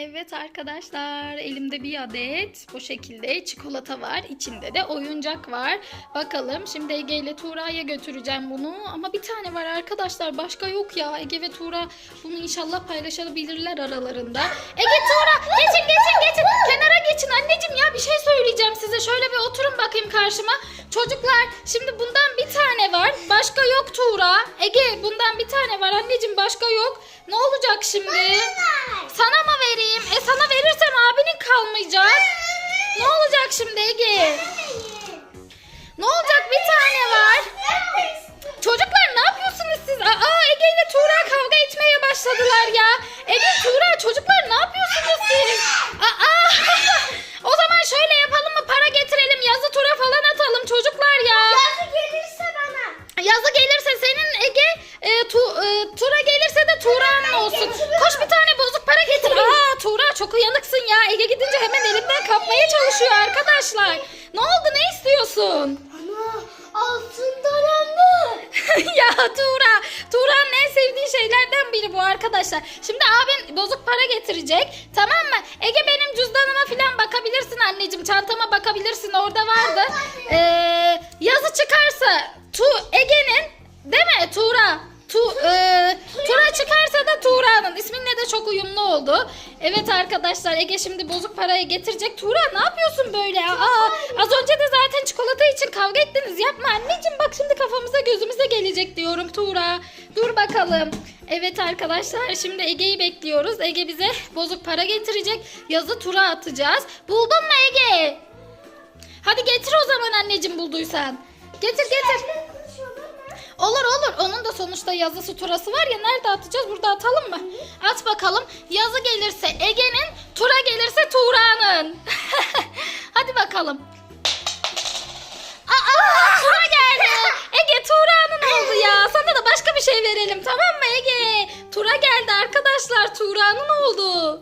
Evet arkadaşlar elimde bir adet bu şekilde çikolata var. İçinde de oyuncak var. Bakalım şimdi Ege ile Tuğra'ya götüreceğim bunu. Ama bir tane var arkadaşlar başka yok ya. Ege ve Tuğra bunu inşallah paylaşabilirler aralarında. Ege Tuğra geçin geçin geçin. Kenara geçin anneciğim ya bir şey söyleyeceğim size. Şöyle bir oturun bakayım karşıma. Çocuklar şimdi bundan bir tane var. Başka yok Tuğra. Ege bundan bir tane var anneciğim başka yok. Ne olacak şimdi? Sana mı vereyim? E sana verirsem abinin kalmayacak. Ne olacak şimdi Ege? Ne olacak bir tane var. Çocuklar ne yapıyorsunuz siz? Aa Ege ile Tuğra kavga etmeye başladılar ya. Ege Tuğra çocuklar ne yapıyorsunuz siz? Aa o zaman şöyle yapalım mı? Para getirelim yazı tura falan atalım çocuklar ya. Yazı gelirse senin Ege, e, tu, e, Tura gelirse de Tuğra'nın olsun. Koş bir tane bozuk para getir. Aa Tuğra çok uyanıksın ya. Ege gidince hemen çalışıyor arkadaşlar. Ne oldu ne istiyorsun? ya Tuğra, Tuğra'nın en sevdiği şeylerden biri bu arkadaşlar. Şimdi abin bozuk para getirecek. Tamam mı? Ege benim cüzdanıma falan bakabilirsin anneciğim. Çantama bakabilirsin. Orada vardı. Ee, yazı çıkarsa tu Ege'nin değil mi Tuğra? Tu, e, Tura çıkarsa da Tuğra'nın isminle de çok uyumlu oldu. Evet arkadaşlar Ege şimdi bozuk parayı getirecek. Tuğra ne yapıyorsun böyle? Aa, az önce de zaten çikolata için kavga ettiniz. Yapma anneciğim bak şimdi kafamıza gözümüze gelecek diyorum Tuğra. Dur bakalım. Evet arkadaşlar şimdi Ege'yi bekliyoruz. Ege bize bozuk para getirecek. Yazı tura atacağız. Buldun mu Ege? Hadi getir o zaman anneciğim bulduysan. Getir getir. Olur olur. Onun da sonuçta yazısı turası var ya. Nerede atacağız? Burada atalım mı? At bakalım. Yazı gelirse Ege'nin, tura gelirse Tuğra'nın. Hadi bakalım. Aa, tura geldi. Ege Tuğra'nın oldu ya. Sana da başka bir şey verelim tamam mı Ege? Tura geldi arkadaşlar. Tuğra'nın oldu.